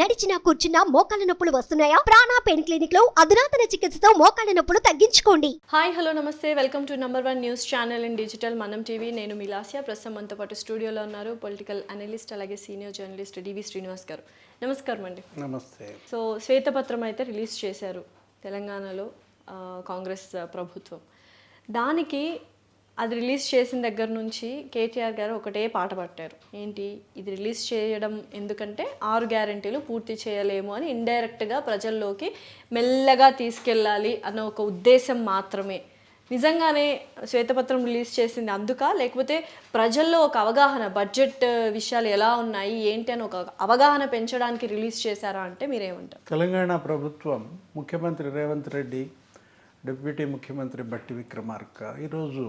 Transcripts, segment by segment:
నడిచినా కూర్చున్నా మోకాళ్ళ నొప్పులు వస్తున్నాయా? ప్రాణా పెయిన్ క్లినిక్లో అధునాతన చికిత్సతో మోకాళ్ళ నొప్పులు తగ్గించుకోండి. హాయ్ హలో నమస్తే. Welcome to number one news channel in digital Manam TV. నేను మిలాసియా ప్రస్తుతం మనతో పాటు స్టూడియోలో ఉన్నారు పొలిటికల్ అనలిస్ట్ అలాగే సీనియర్ జర్నలిస్ట్ డివి శ్రీనివాస్ గారు. నమస్కారం అండి. నమస్తే. సో శ్వేతపత్రం అయితే రిలీజ్ చేశారు తెలంగాణలో కాంగ్రెస్ ప్రభుత్వం. దానికి అది రిలీజ్ చేసిన దగ్గర నుంచి కేటీఆర్ గారు ఒకటే పాట పట్టారు. ఏంటి? ఇది రిలీజ్ చేయడం ఎందుకంటే ఆరు గ్యారంటీలు పూర్తి చేయలేము అని ఇండైరెక్ట్గా ప్రజల్లోకి మెల్లగా తీసుకెళ్ళాలి అన్న ఒక ఉద్దేశం మాత్రమే. నిజంగానే శ్వేతపత్రం రిలీజ్ చేసింది అందుక లేకపోతే ప్రజల్లో ఒక అవగాహన బడ్జెట్ విషయాలు ఎలా ఉన్నాయి ఏంటి అని ఒక అవగాహన పెంచడానికి రిలీజ్ చేశారా అంటే మీరేమంటారు? తెలంగాణ ప్రభుత్వం ముఖ్యమంత్రి రేవంత్ రెడ్డి డిప్యూటీ ముఖ్యమంత్రి బట్టి విక్రమార్క ఈరోజు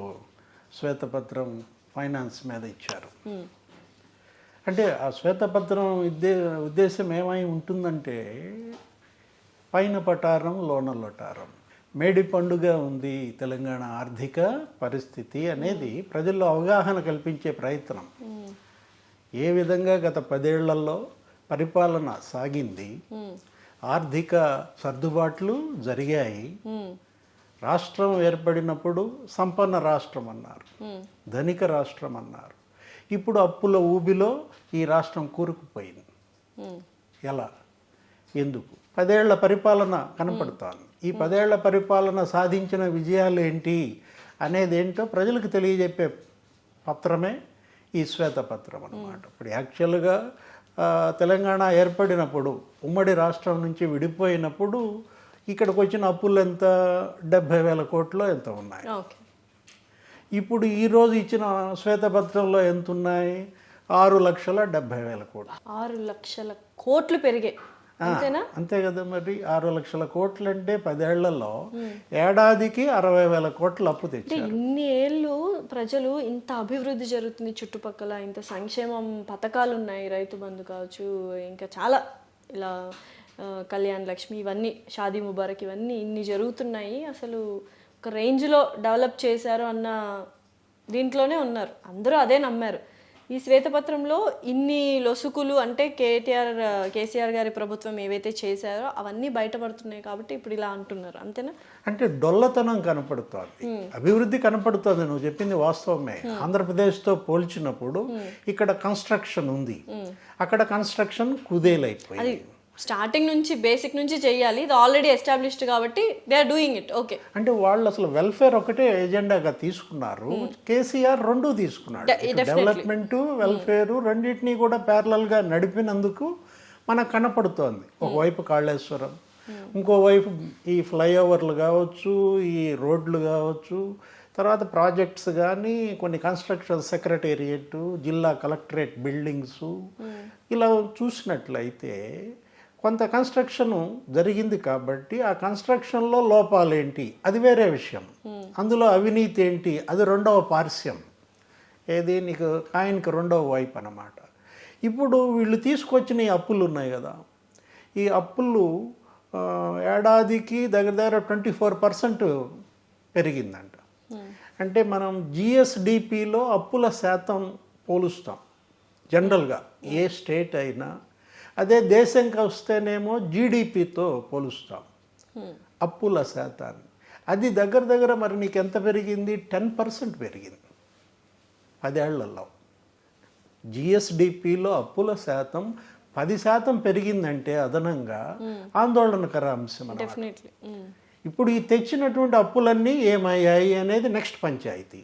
శ్వేతపత్రం ఫైనాన్స్ మీద ఇచ్చారు. అంటే ఆ శ్వేతపత్రం ఉద్దే ఉద్దేశం ఏమై ఉంటుందంటే పైన పటారం లోన లొటారం. మేడి పండుగ ఉంది తెలంగాణ ఆర్థిక పరిస్థితి అనేది ప్రజల్లో అవగాహన కల్పించే ప్రయత్నం. ఏ విధంగా గత పదేళ్ళలో పరిపాలన సాగింది? ఆర్థిక సర్దుబాట్లు జరిగాయి. రాష్ట్రం ఏర్పడినప్పుడు సంపన్న రాష్ట్రం అన్నారు. ధనిక రాష్ట్రం అన్నారు. ఇప్పుడు అప్పుల ఊబిలో ఈ రాష్ట్రం కూరుకుపోయింది. ఎలా? ఎందుకు? పదేళ్ళ పరిపాలన కనపడుతోంది. ఈ పదేళ్ళ పరిపాలన సాధించిన విజయాలు ఏంటి అనేది ఏంటో ప్రజలకు తెలియజెప్పే పత్రమే ఈ శ్వేతపత్రం అన్నమాట. ఇప్పుడు యాక్చువల్గా తెలంగాణ ఏర్పడినప్పుడు ఉమ్మడి రాష్ట్రం నుంచి విడిపోయినప్పుడు ఇక్కడికి వచ్చిన అప్పులు ఎంత? డెబ్భై వేల కోట్లు ఎంత ఉన్నాయి? ఓకే. ఇప్పుడు ఈరోజు ఇచ్చిన శ్వేతపత్రంలో ఎంత ఉన్నాయి ఆరు లక్షల డెబ్భై వేల కోట్లు. ఆరు లక్షల కోట్లు పెరిగాయి. అంతేనా? అంతే కదా మరి. ఆరు లక్షల కోట్లు అంటే పదేళ్ళలో ఏడాదికి అరవై వేల కోట్లు అప్పు అంటే తెచ్చారు. ఇన్ని ఏళ్ళు ప్రజలు ఇంత అభివృద్ధి జరుగుతుంది చుట్టుపక్కల ఇంత సంక్షేమం పథకాలు ఉన్నాయి రైతు బంధు కావచ్చు ఇంకా చాలా ఇలా కళ్యాణ్ లక్ష్మి ఇవన్నీ షాదీ ముబారక్ ఇవన్నీ ఇన్ని జరుగుతున్నాయి. అసలు ఒక రేంజ్లో డెవలప్ చేశారు అన్న దీంట్లోనే ఉన్నారు. అందరూ అదే నమ్మారు. ఈ శ్వేతపత్రంలో ఇన్ని లొసుకులు అంటే కేటీఆర్ కేసీఆర్ గారి ప్రభుత్వం ఏవైతే చేశారో అవన్నీ బయటపడుతున్నాయి కాబట్టి ఇప్పుడు ఇలా అంటున్నారు. అంతేనా? అంటే డొల్లతనం కనపడుతోంది. అభివృద్ధి కనపడుతోంది నువ్వు చెప్పింది వాస్తవమే. ఆంధ్రప్రదేశ్తో పోల్చినప్పుడు ఇక్కడ కన్స్ట్రక్షన్ ఉంది. అక్కడ కన్స్ట్రక్షన్ కుదేలైపోయింది. స్టార్టింగ్ నుంచి బేసిక్ నుంచి చెయ్యాలి ఇది ఆల్రెడీ ఎస్టాబ్లిష్డ్ కాబట్టి they are doing it okay అంటే వాళ్ళు అసలు వెల్ఫేర్ ఒకటే ఎజెండాగా తీసుకున్నారు. కేసీఆర్ రెండు తీసుకున్నాడు. డెవలప్మెంట్ వెల్ఫేర్ రెండింటినీ కూడా గా నడిపినందుకు మనకు కనపడుతోంది. ఒకవైపు కాళేశ్వరం ఇంకోవైపు ఈ ఫ్లైఓవర్లు కావచ్చు ఈ రోడ్లు కావచ్చు తర్వాత ప్రాజెక్ట్స్ కానీ కొన్ని కన్స్ట్రక్షన్ సెక్రటేరియట్ జిల్లా కలెక్టరేట్ బిల్డింగ్స్ ఇలా చూసినట్లయితే కొంత కన్స్ట్రక్షన్ జరిగింది కాబట్టి ఆ కన్స్ట్రక్షన్లో లోపాలేంటి? అది వేరే విషయం. అందులో అవినీతి ఏంటి? అది రెండవ పార్శ్యం. ఏది? నీకు కాయిన్కి రెండవ వైపు అన్నమాట. ఇప్పుడు వీళ్ళు తీసుకొచ్చిన ఈ అప్పులు ఉన్నాయి కదా. ఈ అప్పులు ఏడాదికి దగ్గర దగ్గర ట్వంటీ ఫోర్ పర్సెంట్ పెరిగిందంట అంటే మనం జిఎస్డిపిలో అప్పుల శాతం పోలుస్తాం. జనరల్గా ఏ స్టేట్ అయినా అదే దేశంకి వస్తేనేమో జీడిపితో పోలుస్తాం. అప్పుల శాతాన్ని. అది దగ్గర దగ్గర మరి నీకు ఎంత పెరిగింది? టెన్ పర్సెంట్ పెరిగింది. పదేళ్ళలో. జిఎస్డిపిలో అప్పుల శాతం పది శాతం పెరిగిందంటే అదనంగా ఆందోళనకర అంశం ఇప్పుడు ఈ తెచ్చినటువంటి అప్పులన్నీ ఏమయ్యాయి అనేది నెక్స్ట్ పంచాయతీ.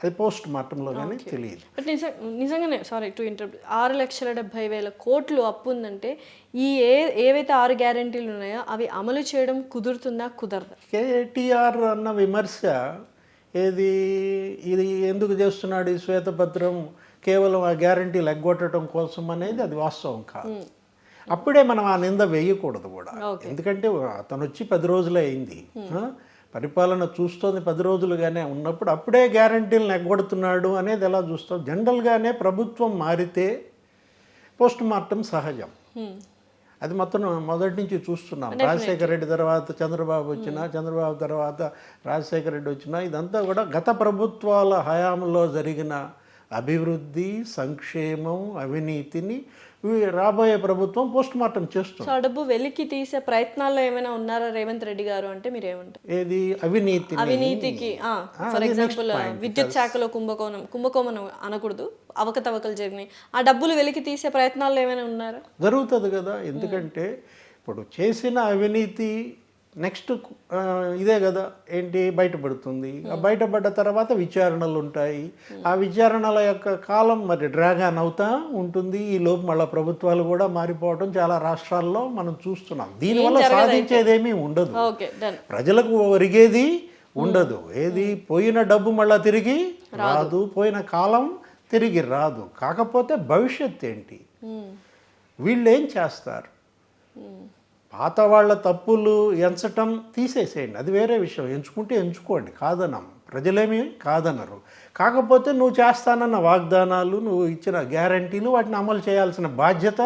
అది పోస్ట్ మార్టంలో కానీ తెలియదు. బట్ నిజ నిజంగానే సారీ టు ఇంటర్ప్ట్ ఆరు లక్షల డెబ్బై వేల కోట్లు అప్పు ఉందంటే ఈ ఏ ఏవైతే ఆరు గ్యారంటీలు ఉన్నాయో అవి అమలు చేయడం కుదురుతుందా కుదరదా? కేటీఆర్ అన్న విమర్శ ఏది ఇది ఎందుకు చేస్తున్నాడు ఈ శ్వేతపత్రం? కేవలం ఆ గ్యారంటీలు ఎగ్గొట్టడం కోసం అనేది అది వాస్తవం కాదు. అప్పుడే మనం ఆ నింద వేయకూడదు కూడా. ఎందుకంటే అతను వచ్చి పది రోజులే అయింది? పరిపాలన చూస్తోంది పది రోజులుగానే. ఉన్నప్పుడు అప్పుడే గ్యారంటీలను ఎగ్గొడుతున్నాడు అనేది ఎలా చూస్తాం? జనరల్గానే ప్రభుత్వం మారితే పోస్ట్ మార్టం సహజం. అది మొత్తం మొదటి నుంచి చూస్తున్నాం. రాజశేఖర రెడ్డి తర్వాత చంద్రబాబు వచ్చినా చంద్రబాబు తర్వాత రాజశేఖర రెడ్డి వచ్చినా ఇదంతా కూడా గత ప్రభుత్వాల హయాంలో జరిగిన అభివృద్ధి సంక్షేమం అవినీతిని రాబోయే ప్రభుత్వం పోస్ట్ మార్టం చేస్తుంది. ఆ డబ్బు వెలికి తీసే ప్రయత్నాల్లో ఏమైనా ఉన్నారా రేవంత్ రెడ్డి గారు అంటే మీరు ఏమంటారు ఏది? అవినీతి అవినీతికి ఫర్ ఎగ్జాంపుల్ విద్యుత్ శాఖలో కుంభకోణం కుంభకోణం అనకూడదు అవకతవకలు జరిగినాయి. ఆ డబ్బులు వెలికి తీసే ప్రయత్నాల్లో ఏమైనా ఉన్నారా? జరుగుతుంది కదా ఎందుకంటే ఇప్పుడు చేసిన అవినీతి నెక్స్ట్ ఇదే కదా ఏంటి బయటపడుతుంది. ఆ బయటపడ్డ తర్వాత విచారణలు ఉంటాయి. ఆ విచారణల యొక్క కాలం మరి డ్రాగాన్ అవుతా ఉంటుంది. ఈ లోపు మళ్ళీ ప్రభుత్వాలు కూడా మారిపోవడం చాలా రాష్ట్రాల్లో మనం చూస్తున్నాం. దీనివల్ల సాధించేదేమీ ఉండదు. ప్రజలకు ఒరిగేది ఉండదు. ఏది పోయిన డబ్బు మళ్ళా తిరిగి రాదు. పోయిన కాలం తిరిగి రాదు. కాకపోతే భవిష్యత్ ఏంటి? వీళ్ళు ఏం చేస్తారు పాత వాళ్ళ తప్పులు ఎంచటం తీసేసేయండి. అది వేరే విషయం. ఎంచుకుంటే ఎంచుకోండి. కాదనం. ప్రజలేమి కాదనరు. కాకపోతే నువ్వు చేస్తానన్న వాగ్దానాలు నువ్వు ఇచ్చిన గ్యారంటీలు వాటిని అమలు చేయాల్సిన బాధ్యత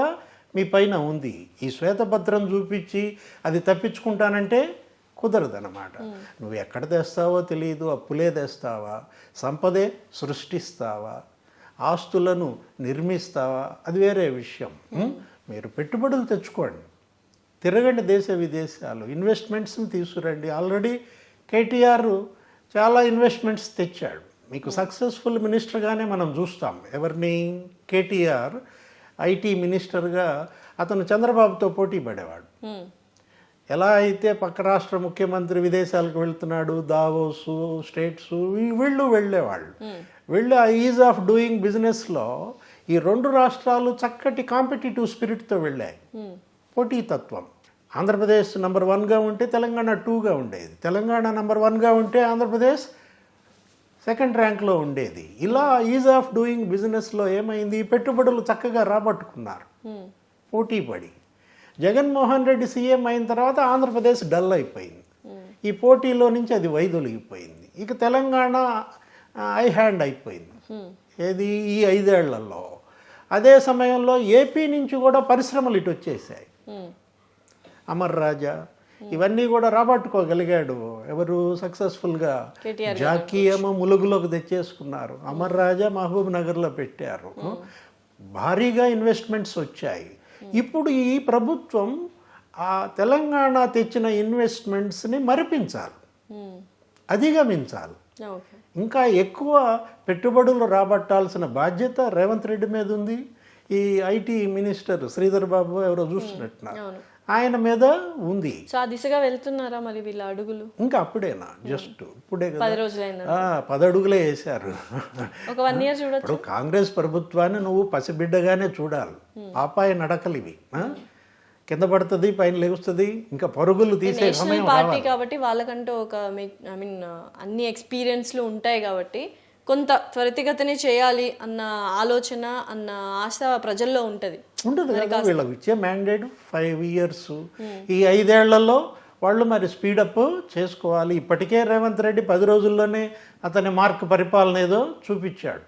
మీ పైన ఉంది. ఈ శ్వేతపత్రం చూపించి అది తప్పించుకుంటానంటే కుదరదన్నమాట. నువ్వు ఎక్కడ తెస్తావో తెలియదు అప్పులే తెస్తావా? సంపదే సృష్టిస్తావా? ఆస్తులను నిర్మిస్తావా? అది వేరే విషయం? మీరు పెట్టుబడులు తెచ్చుకోండి. తిరగండి దేశ విదేశాలు. ఇన్వెస్ట్మెంట్స్ని తీసుకురండి. ఆల్రెడీ కేటీఆర్ చాలా ఇన్వెస్ట్మెంట్స్ తెచ్చాడు. మీకు సక్సెస్ఫుల్ మినిస్టర్గానే మనం చూస్తాం. ఎవరిని? కేటీఆర్ ఐటీ మినిస్టర్గా అతను చంద్రబాబుతో పోటీ పడేవాడు. ఎలా అయితే పక్క రాష్ట్ర ముఖ్యమంత్రి విదేశాలకు వెళ్తున్నాడు దావోసు స్టేట్స్ వీళ్ళు వెళ్ళేవాళ్ళు. వీళ్ళు ఆ ఈజ్ ఆఫ్ డూయింగ్ బిజినెస్లో ఈ రెండు రాష్ట్రాలు చక్కటి కాంపిటేటివ్ స్పిరిట్తో వెళ్ళాయి. పోటీతత్వం. ఆంధ్రప్రదేశ్ నెంబర్ వన్గా ఉంటే తెలంగాణ టూగా ఉండేది. తెలంగాణ నెంబర్ వన్గా ఉంటే ఆంధ్రప్రదేశ్ సెకండ్ ర్యాంక్లో ఉండేది. ఇలా ఈజ్ ఆఫ్ డూయింగ్ బిజినెస్లో ఏమైంది? పెట్టుబడులు చక్కగా రాబట్టుకున్నారు. పోటీ పడి. జగన్మోహన్ రెడ్డి సీఎం అయిన తర్వాత ఆంధ్రప్రదేశ్ డల్ అయిపోయింది. ఈ పోటీలో నుంచి అది వైదొలిగిపోయింది. ఇక తెలంగాణ ఐ హ్యాండ్ అయిపోయింది. ఏది? ఈ ఐదేళ్ళలో. అదే సమయంలో ఏపీ నుంచి కూడా పరిశ్రమలు ఇటు వచ్చేసాయి. అమర్ రాజా. ఇవన్నీ కూడా రాబట్టుకోగలిగాడు. ఎవరు సక్సెస్ఫుల్గా జాకీయము ములుగులోకి తెచ్చేసుకున్నారు. అమర్ రాజా మహబూబ్ నగర్లో పెట్టారు. భారీగా ఇన్వెస్ట్మెంట్స్ వచ్చాయి. ఇప్పుడు ఈ ప్రభుత్వం ఆ తెలంగాణ తెచ్చిన ఇన్వెస్ట్మెంట్స్ని మరిపించాలి. అధిగమించాలి. ఇంకా ఎక్కువ పెట్టుబడులు రాబట్టాల్సిన బాధ్యత రేవంత్ రెడ్డి మీద ఉంది. ఈ ఐటీ మినిస్టర్ శ్రీధర్ బాబు ఎవరో చూస్తున్నట్టున్నారు. ఆయన మీద ఉంది. సో ఆ దిశగా వెళ్తున్నారా మరి వీళ్ళ అడుగులు? ఇంకా అప్పుడేనా? జస్ట్ ఇప్పుడే పది పదడుగులే వేశారు. ఒక వన్ ఇయర్ చూడొచ్చు. కాంగ్రెస్ ప్రభుత్వాన్ని నువ్వు పసిబిడ్డగానే చూడాలి. పాపాయి నడకలు ఇవి? కింద పడుతుంది పైన లెగుస్తుంది ఇంకా పరుగులు తీసే సమయం పార్టీ కాబట్టి వాళ్ళకంటూ ఒక ఐ మీన్ అన్ని ఎక్స్పీరియన్స్లు ఉంటాయి కాబట్టి కొంత త్వరితగతిని చేయాలి అన్న ఆలోచన అన్న ఆశ ప్రజల్లో ఉంటుంది. ఉండదు కదా వీళ్ళకి ఇచ్చే మ్యాండేట్ ఫైవ్ ఇయర్స్ ఈ ఐదేళ్ళలో వాళ్ళు మరి స్పీడప్ చేసుకోవాలి. ఇప్పటికే రేవంత్ రెడ్డి పది రోజుల్లోనే అతని మార్క్ పరిపాలన ఏదో చూపించాడు.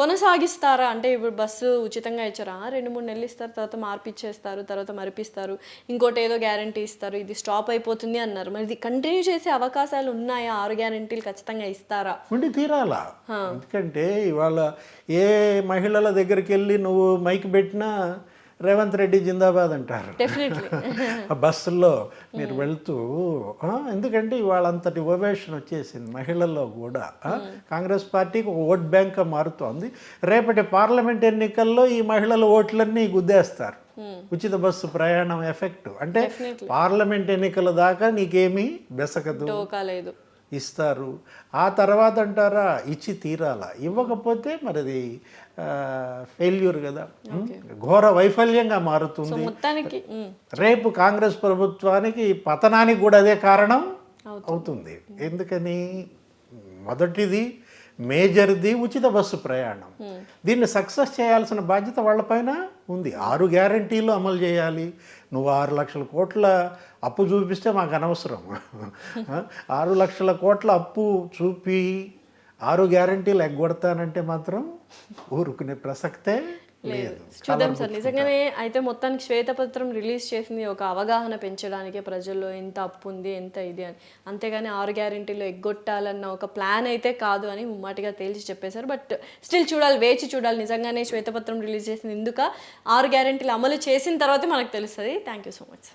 కొనసాగిస్తారా? అంటే ఇప్పుడు బస్సు ఉచితంగా ఇచ్చారా? రెండు మూడు నెలలు ఇస్తారు తర్వాత మార్పిచ్చేస్తారు తర్వాత మరిపిస్తారు. ఇంకోటి ఏదో గ్యారంటీ ఇస్తారు. ఇది స్టాప్ అయిపోతుంది అన్నారు. మరి ఇది కంటిన్యూ చేసే అవకాశాలు ఉన్నాయా? ఆరు గ్యారంటీలు ఖచ్చితంగా ఇస్తారా? ఉండి తీరాలా? ఎందుకంటే ఇవాళ ఏ మహిళల దగ్గరికి వెళ్ళి నువ్వు మైక్ పెట్టినా రేవంత్ రెడ్డి జిందాబాద్ అంటారు. ఆ బస్సుల్లో మీరు వెళ్తూ ఎందుకంటే ఇవాళ అంతటి ఓవేషన్ వచ్చేసింది మహిళల్లో కూడా. ఆ, కాంగ్రెస్ పార్టీకి ఒక ఓట్ బ్యాంక్గా మారుతోంది. రేపటి పార్లమెంట్ ఎన్నికల్లో ఈ మహిళల ఓట్లన్నీ గుద్దేస్తారు. ఉచిత బస్సు ప్రయాణం ఎఫెక్ట్ అంటే పార్లమెంట్ ఎన్నికల దాకా నీకేమీ బెసకదు ఇస్తారు. ఆ తర్వాత అంటారా ఇచ్చి తీరాలా? ఇవ్వకపోతే మరి అది ఫెయిల్యూర్ కదా? ఘోర వైఫల్యంగా మారుతుంది. రేపు కాంగ్రెస్ ప్రభుత్వానికి పతనానికి కూడా అదే కారణం అవుతుంది. ఎందుకని? మొదటిది మేజర్ది ఉచిత బస్సు ప్రయాణం. దీన్ని సక్సెస్ చేయాల్సిన బాధ్యత వాళ్ళపైన ఉంది. ఆరు గ్యారంటీలు అమలు చేయాలి. నువ్వు ఆరు లక్షల కోట్ల అప్పు చూపిస్తే మాకు అనవసరం. ఆరు లక్షల కోట్ల అప్పు చూపి ఆరు గ్యారంటీలు ఎగ్గొడతానంటే మాత్రం ఊరుకునే ప్రసక్తే లేదు. చూద్దాం సార్ నిజంగానే అయితే మొత్తానికి శ్వేతపత్రం రిలీజ్ చేసింది ఒక అవగాహన పెంచడానికి ప్రజల్లో ఎంత అప్పు ఉంది ఎంత ఇది అని. అంతేగాని ఆరు గ్యారెంటీలో ఎగ్గొట్టాలన్న ఒక ప్లాన్ అయితే కాదు అని ముమ్మాటిగా తేల్చి చెప్పేశారు. బట్ స్టిల్ చూడాలి వేచి చూడాలి. నిజంగానే శ్వేతపత్రం రిలీజ్ చేసింది ఎందుక ఆరు గ్యారెంటీలు అమలు చేసిన తర్వాతే మనకు తెలుస్తుంది. Thank you so much